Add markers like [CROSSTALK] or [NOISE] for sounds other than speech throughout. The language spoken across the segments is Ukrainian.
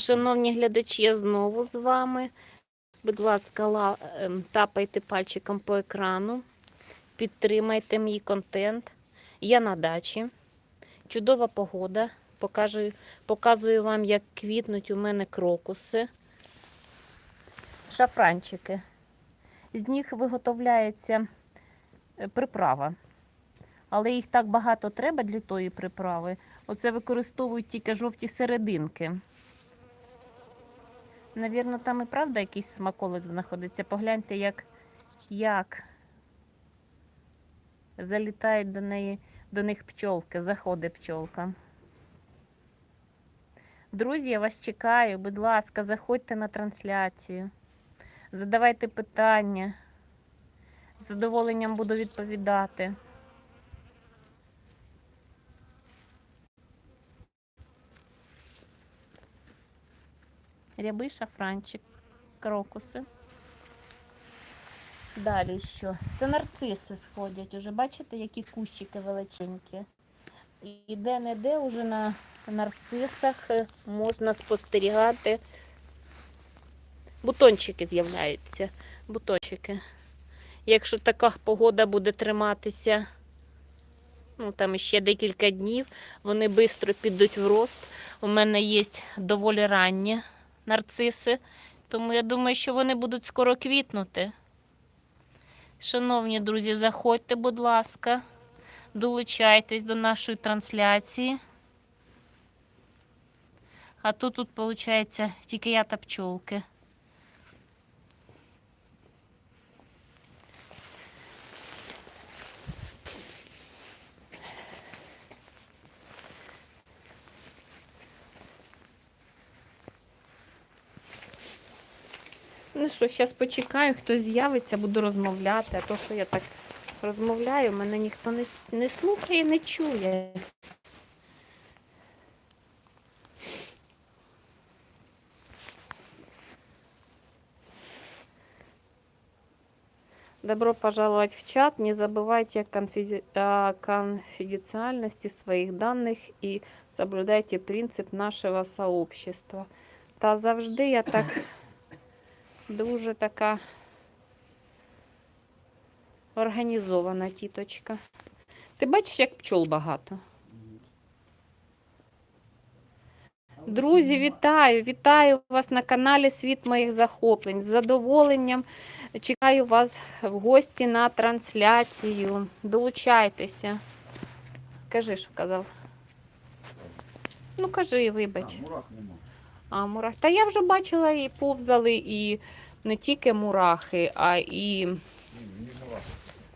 Шановні глядачі, я знову з вами. Будь ласка, ем, тапайте пальчиком по екрану, підтримайте мій контент. Я на дачі. Чудова погода. Покажу, показую вам, як квітнуть у мене крокуси. Шафранчики. З них виготовляється е, приправа. Але їх так багато треба для тої приправи. Оце використовують тільки жовті серединки. Навірно, там і правда якийсь смаколик знаходиться. Погляньте, як, як залітають до неї, до них пчолки, заходить пчолка. Друзі, я вас чекаю. Будь ласка, заходьте на трансляцію. Задавайте питання. З задоволенням буду відповідати. Рябий шафранчик, крокуси. Далі що? Це нарциси сходять. Уже бачите, які кущики величенькі. І де-не-де уже на нарцисах можна спостерігати. Бутончики з'являються. Бутончики. Якщо така погода буде триматися, ну там ще декілька днів, вони швидко підуть в рост. У мене є доволі ранні нарциси, тому я думаю, що вони будуть скоро квітнути. Шановні друзі, заходьте, будь ласка, долучайтесь до нашої трансляції. А то тут, виходить, тільки я та пчолки. Ну що, зараз почекаю, хтось з'явиться, буду розмовляти. А то, що я так розмовляю, мене ніхто не, не слухає, не чує. Добро пожаловать в чат. Не забывайте о конфиденциальности своих данных и соблюдайте принцип нашего сообщества. Та завжди я так дуже така організована тіточка. Ти бачиш, як пчол багато? Друзі, вітаю! Вітаю вас на каналі Світ моїх захоплень. З задоволенням чекаю вас в гості на трансляцію. Долучайтеся. Кажи, що казав. Ну, кажи, вибач. Мурах нема. А, мурах. Та я вже бачила і повзали, і не тільки мурахи, а і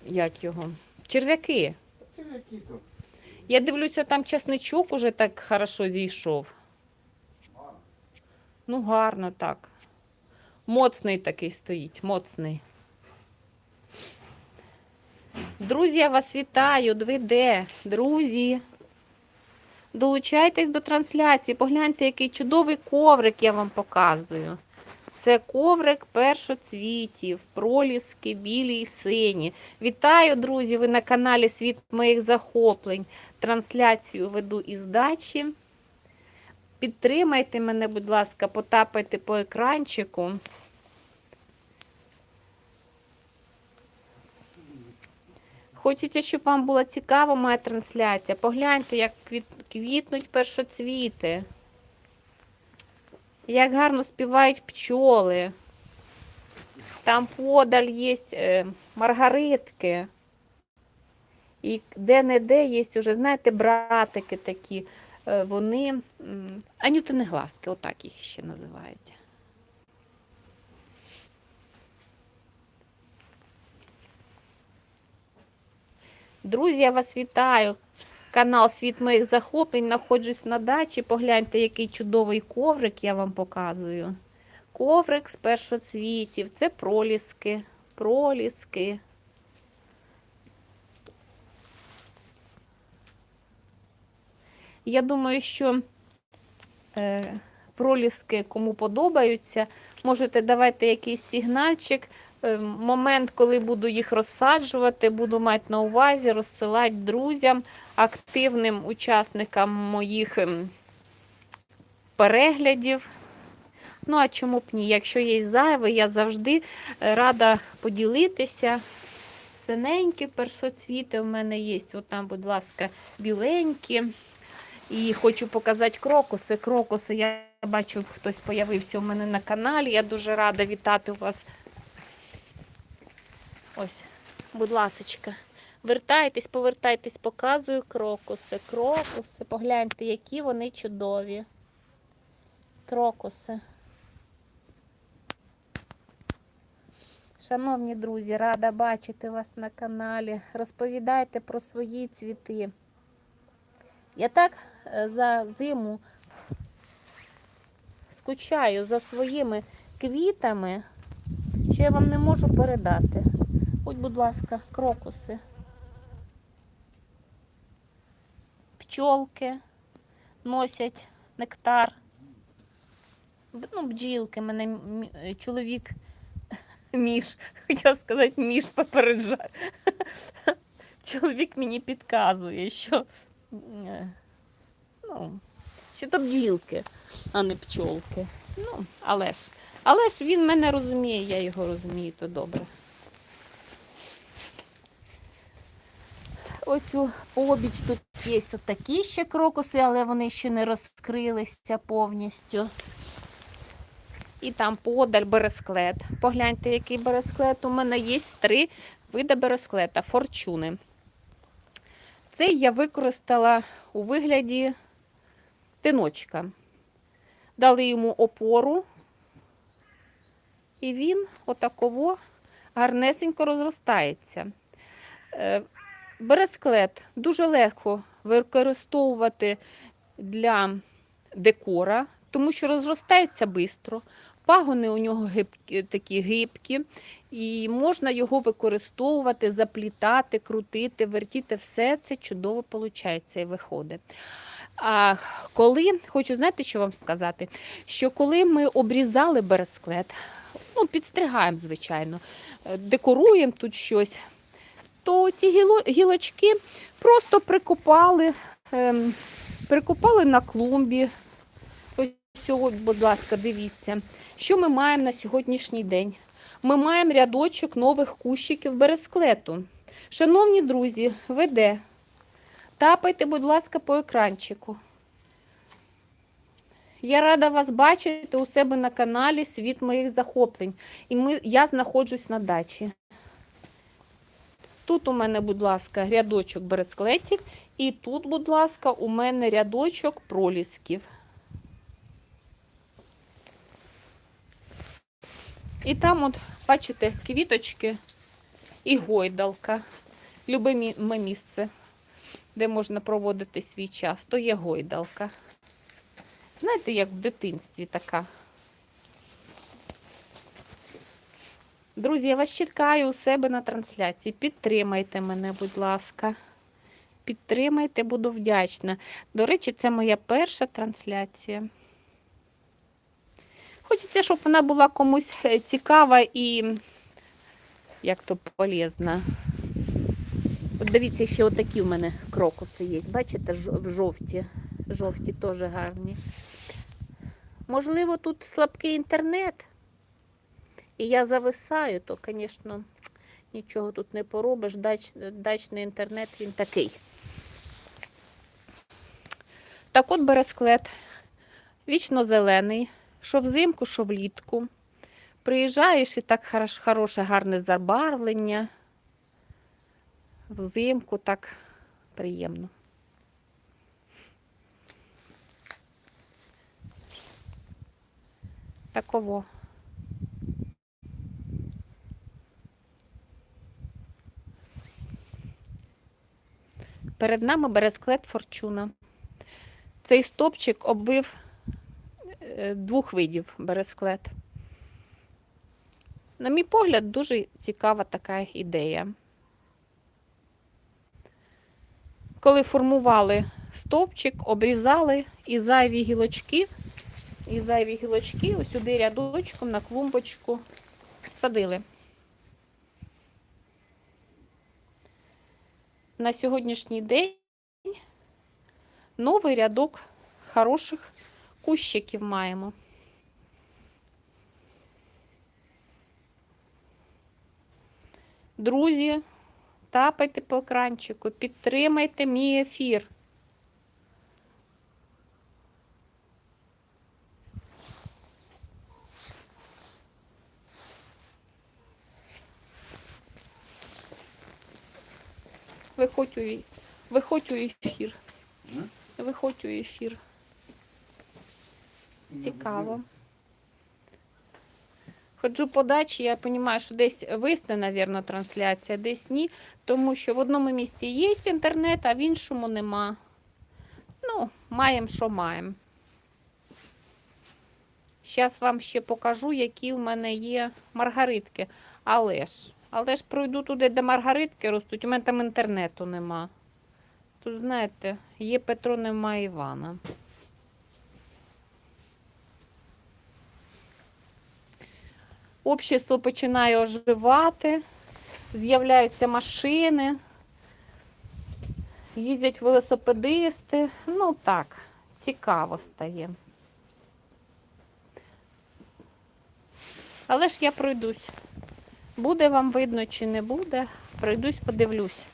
як його? Черв'яки. Які то? Я дивлюся, там часничок уже так хорошо зійшов. Ну, гарно так. Моцний такий стоїть, моцний. Друзі, я вас вітаю. Ви де? Друзі. Долучайтесь до трансляції. Погляньте, який чудовий коврик я вам показую. Це коврик першоцвітів, проліски, білі і сині. Вітаю, друзі! Ви на каналі Світ моїх захоплень. Трансляцію веду із дачі. Підтримайте мене, будь ласка, потапайте по екранчику. Хочеться, щоб вам була цікава моя трансляція. Погляньте, як квітнуть першоцвіти. Як гарно співають пчоли. Там подаль є е, маргаритки. І де-не-де є вже, знаєте, братики такі. Е, Вони анютини глазки, отак їх ще називають. Друзі, я вас вітаю. Канал Світ моїх захоплень. Находжусь на дачі. Погляньте, який чудовий коврик я вам показую. Коврик з першоцвітів. Це проліски. Проліски. Я думаю, що е, проліски кому подобаються, можете давати якийсь сигнальчик. Е, момент, коли буду їх розсаджувати, буду мати на увазі, розсилати друзям, активним учасникам моїх ем, переглядів. Ну, а чому б ні? Якщо є зайве, я завжди е, рада поділитися. Синенькі першоцвіти у мене є. От там, будь ласка, біленькі. І хочу показати крокуси. Крокуси, я бачу, хтось появився у мене на каналі. Я дуже рада вітати вас. Ось, будь ласочка. Вертайтесь, повертайтесь, показую крокуси. Крокуси. Погляньте, які вони чудові. Крокуси. Шановні друзі, рада бачити вас на каналі. Розповідайте про свої цвіти. Я так е, за зиму скучаю за своїми квітами, що я вам не можу передати. Будь ласка, крокуси. Пчолки носять нектар. Ну, бджілки, мене чоловік [LAUGHS] між, хотіла сказати, між попереджає. [LAUGHS] Чоловік мені підказує, що, е, ну, що то бджілки, а не пчолки. Ну, але ж, але ж він мене розуміє, я його розумію, то добре. Оцю побіч тут є такі ще крокуси, але вони ще не розкрилися повністю. І там подаль бересклет. Погляньте, який бересклет. У мене є три види бересклета, форчуни. Цей я використала у вигляді тиночка. Дали йому опору, і він отаково гарнесенько розростається. Бересклет дуже легко використовувати для декора, тому що розростається швидко. Пагони у нього гибкі, такі гибкі, і можна його використовувати, заплітати, крутити, вертіти. Все це чудово виходить і виходить. А коли, хочу знаєте, що вам сказати, що коли ми обрізали бересклет, ну, підстригаємо, звичайно, декоруємо тут щось, то ці гілочки просто прикопали, ем, прикопали на клумбі. Ось будь ласка, дивіться, що ми маємо на сьогоднішній день. Ми маємо рядочок нових кущиків бересклету. Шановні друзі, веде. Тапайте, будь ласка, по екранчику. Я рада вас бачити у себе на каналі Світ моїх захоплень. І ми, я знаходжусь на дачі. Тут у мене, будь ласка, рядочок бересклетів, і тут, будь ласка, у мене рядочок пролісків. І там, от, бачите, квіточки і гойдалка. Любиме місце, де можна проводити свій час, то є гойдалка. Знаєте, як в дитинстві така. Друзі, я вас чекаю у себе на трансляції. Підтримайте мене, будь ласка. Підтримайте, буду вдячна. До речі, це моя перша трансляція. Хочеться, щоб вона була комусь е, цікава і як то полезна. От дивіться, ще отакі в мене крокуси є. Бачите, в жовті. Жовті теж гарні. Можливо, тут слабкий інтернет. І я зависаю, то, звісно, нічого тут не поробиш. Дач, дачний інтернет він такий. Так от бересклет. Вічно зелений, що взимку, що влітку. Приїжджаєш і так хорош- хороше, гарне забарвлення. Взимку так приємно. Таково. Перед нами бересклет форчуна. Цей стопчик обвив е, двох видів бересклет. На мій погляд, дуже цікава така ідея. Коли формували стовпчик, обрізали і зайві гілочки, і зайві гілочки ось сюди рядочком на клумбочку садили. на сьогоднішній день новий рядок хороших кущиків маємо. Друзі, тапайте по екранчику, підтримайте мій ефір. Виходь у, виходь у ефір. Виходь у ефір. Цікаво. Ходжу по дачі, я розумію, що десь висне, мабуть, трансляція, десь ні. Тому що в одному місці є інтернет, а в іншому нема. Ну, маємо, що маємо. Зараз вам ще покажу, які в мене є маргаритки. Але ж, але ж пройду туди, де маргаритки ростуть. У мене там інтернету нема. Тут, знаєте, є Петро, нема Івана. Общество починає оживати, з'являються машини, їздять велосипедисти. Ну так, цікаво стає. Але ж я пройдусь. Буде вам видно чи не буде, пройдусь, подивлюсь.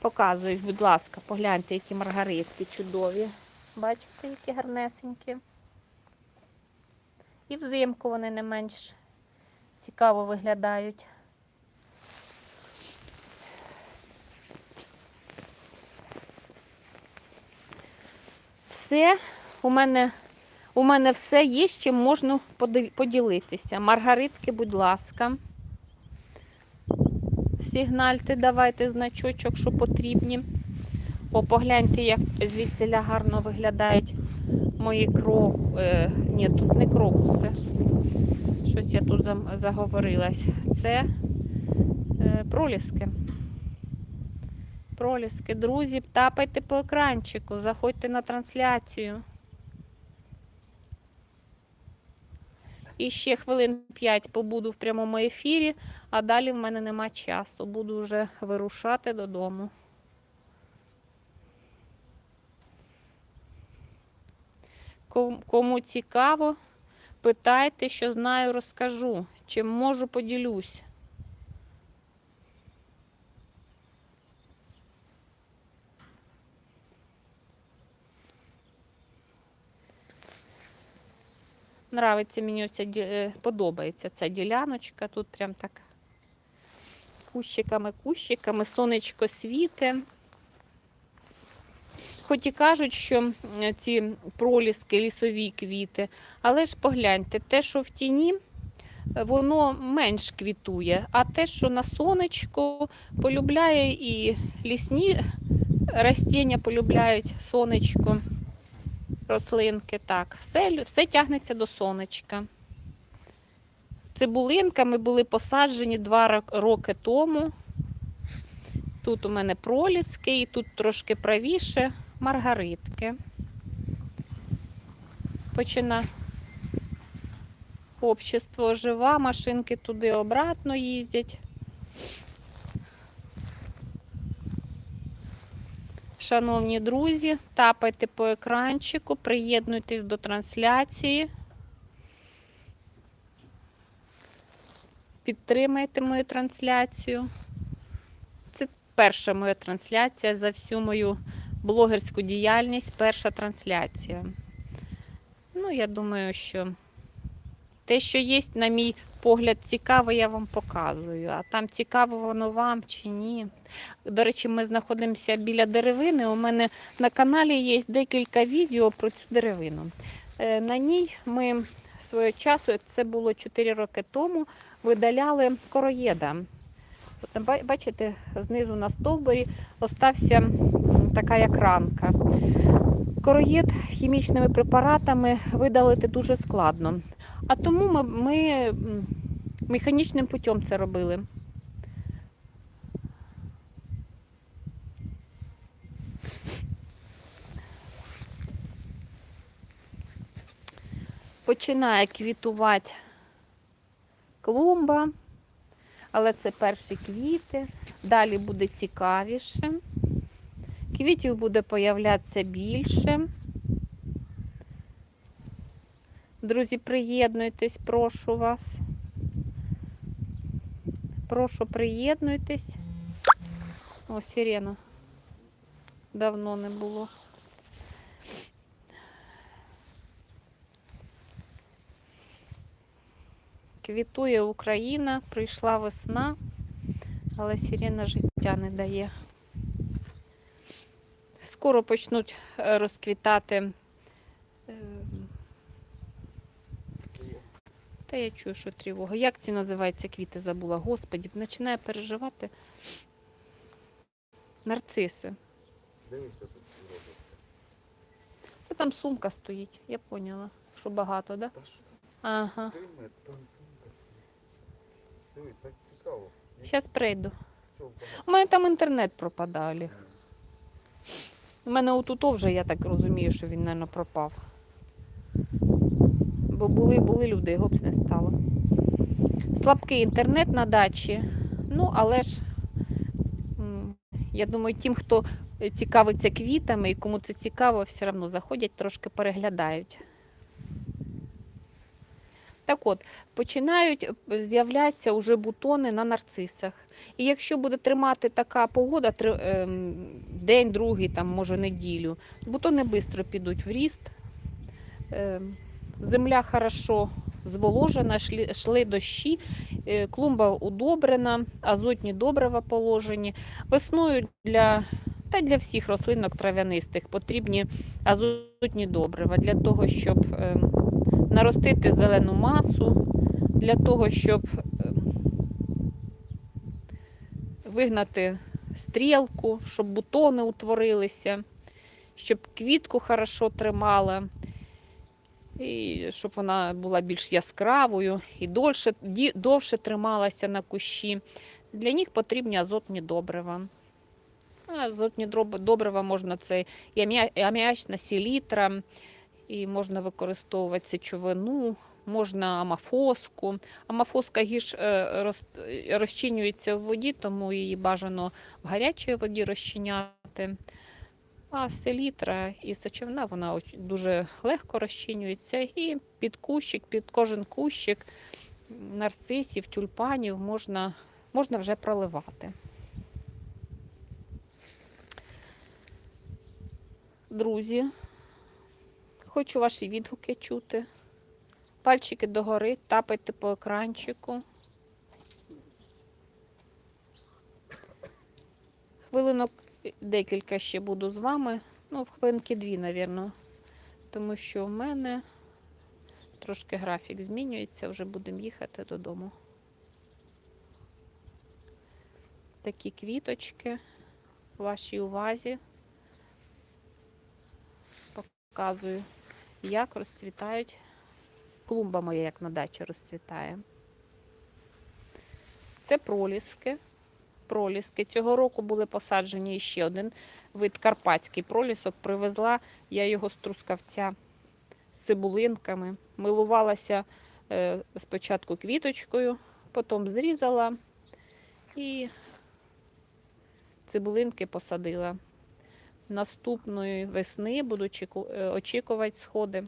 Показую, будь ласка, погляньте, які маргаритки чудові. Бачите, які гарнесенькі. І взимку вони не менш цікаво виглядають. Все, у мене, у мене все є, з чим можна поділитися. Маргаритки, будь ласка. Сигнальте, давайте значочок, що потрібні. О, погляньте, як звідсіля гарно виглядають мої крок. Е, ні, тут не крокуси. Щось я тут заговорилась. Це е, проліски. Проліски, друзі, тапайте по екранчику, заходьте на трансляцію. І ще хвилин 5 побуду в прямому ефірі, а далі в мене нема часу. Буду вже вирушати додому. Кому цікаво, питайте, що знаю, розкажу. Чим можу, поділюсь. Нравиться мені ця ді- е, подобається ця діляночка. Тут прям так кущиками, кущиками, сонечко світе. Хоч і кажуть, що ці проліски, лісові квіти, але ж погляньте, те, що в тіні, е, воно менш квітує, а те, що на сонечку полюбляє і лісні растіння полюбляють сонечко, рослинки. Так, все, все тягнеться до сонечка. Цибулинками були посаджені два роки тому. Тут у мене проліски, і тут трошки правіше маргаритки. Почина общество жива, машинки туди обратно їздять. Шановні друзі, тапайте по екранчику, приєднуйтесь до трансляції. Підтримайте мою трансляцію. Це перша моя трансляція за всю мою блогерську діяльність, перша трансляція. Ну, я думаю, що те, що є, на мій погляд, цікаво, я вам показую. А там цікаво воно вам чи ні. До речі, ми знаходимося біля деревини. У мене на каналі є декілька відео про цю деревину. Е, На ній ми свого часу, це було 4 роки тому, видаляли короєда. Бачите, знизу на стовбурі остався така як ранка. Короєд хімічними препаратами видалити дуже складно. А тому ми, ми механічним путем це робили. Починає квітувати клумба, але це перші квіти. Далі буде цікавіше. Квітів буде появлятися більше. Друзі, приєднуйтесь, прошу вас. прошу, приєднуйтесь. О, сирена. Давно не було. Квітує Україна, прийшла весна, але сирена життя не дає. Скоро почнуть е, розквітати. е, Та я чую, що тривога. Як ці називаються квіти забула? Господі, починає переживати. Нарциси. Та там сумка стоїть, я поняла, що багато, да? Ага. так. Зараз прийду. У мене там інтернет пропадає, Олег. У мене отут вже, я так розумію, що він, мабуть, пропав. Бо були, були люди, його б не стало. Слабкий інтернет на дачі. Ну, але ж я думаю, тим, хто цікавиться квітами і кому це цікаво, все одно заходять, трошки переглядають. Так от, починають з'являтися вже бутони на нарцисах. І якщо буде тримати така погода, ем, день, другий, там, може неділю, бутони швидко підуть в ріст. Ем, Земля хорошо зволожена, йшли дощі, е, клумба удобрена, азотні добрива положені. Весною для, та для всіх рослинок трав'янистих потрібні азотні добрива для того, щоб ем, наростити зелену масу, для того, щоб ем, вигнати стрілку, щоб бутони утворилися, щоб квітку хорошо тримала, і щоб вона була більш яскравою і дольше, ді- довше трималася на кущі. Для них потрібні азотні добрива. Азотні добрива можна це і аміачна селітра, і можна використовувати сечовину, можна амафоску. Амафоска гірш е, роз, розчинюється в воді, тому її бажано в гарячій воді розчиняти. А селітра і сечовина вона дуже легко розчинюється. І під кущик, під кожен кущик нарцисів, тюльпанів можна, можна вже проливати. Друзі, хочу ваші відгуки чути. Пальчики догори, тапайте по екранчику. Хвилинок декілька ще буду з вами. Ну, в хвилинки дві, мабуть. Тому що в мене трошки графік змінюється, вже будемо їхати додому. Такі квіточки в вашій увазі. Показую, як розцвітають клумба моя, як на дачі розцвітає. Це проліски. Проліски. Цього року були посаджені ще один вид карпатський пролісок. Привезла я його з трускавця з цибулинками. Милувалася е, спочатку квіточкою, потім зрізала і цибулинки посадила. Наступної весни буду е, очікувати сходи.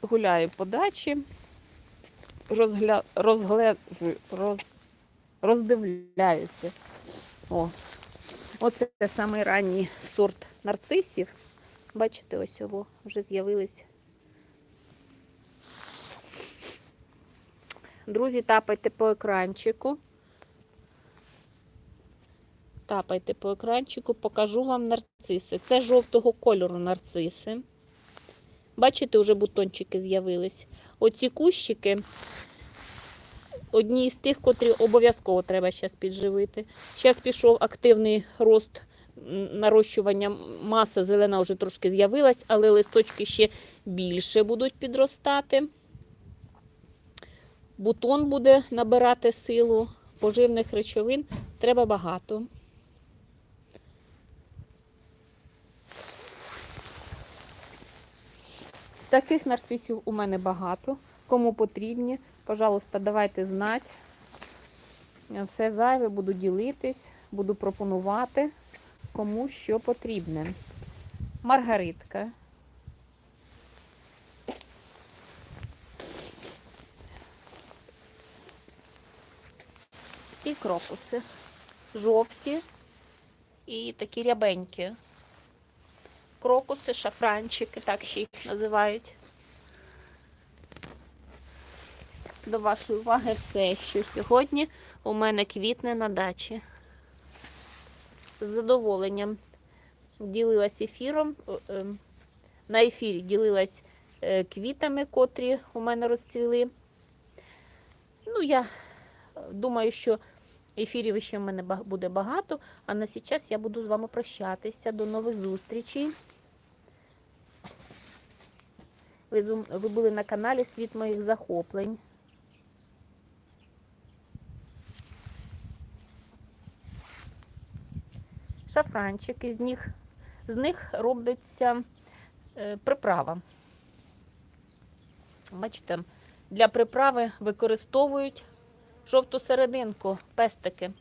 Гуляю по дачі, розгля... розгледжую, роз... роздивляюся. О, оце самий ранній сорт нарцисів. Бачите, ось його вже з'явились. Друзі, тапайте по екранчику. Тапайте по екранчику, покажу вам нарциси. Це жовтого кольору нарциси. Бачите, вже бутончики з'явились. Оці кущики одні із тих, котрі обов'язково треба зараз підживити. Зараз пішов активний рост нарощування маси, зелена вже трошки з'явилась, але листочки ще більше будуть підростати. Бутон буде набирати силу, поживних речовин треба багато. Таких нарцисів у мене багато. Кому потрібні, пожалуйста, давайте знати. Все зайве буду ділитись, буду пропонувати, кому що потрібне. маргаритка. Крокуси. Жовті і такі рябенькі. Крокуси, шафранчики, так ще їх називають. До вашої уваги все, що сьогодні у мене квітне на дачі. З задоволенням ділилась ефіром. е, е, На ефірі ділилась е, квітами, котрі у мене розцвіли. Ну, я думаю, що ефірів ще в мене буде багато, а на цей час я буду з вами прощатися. До нових зустрічей. Ви, ви були на каналі Світ моїх захоплень. Шафранчики, з них, з них робиться е, приправа. Бачите, для приправи використовують жовту серединку, пестики.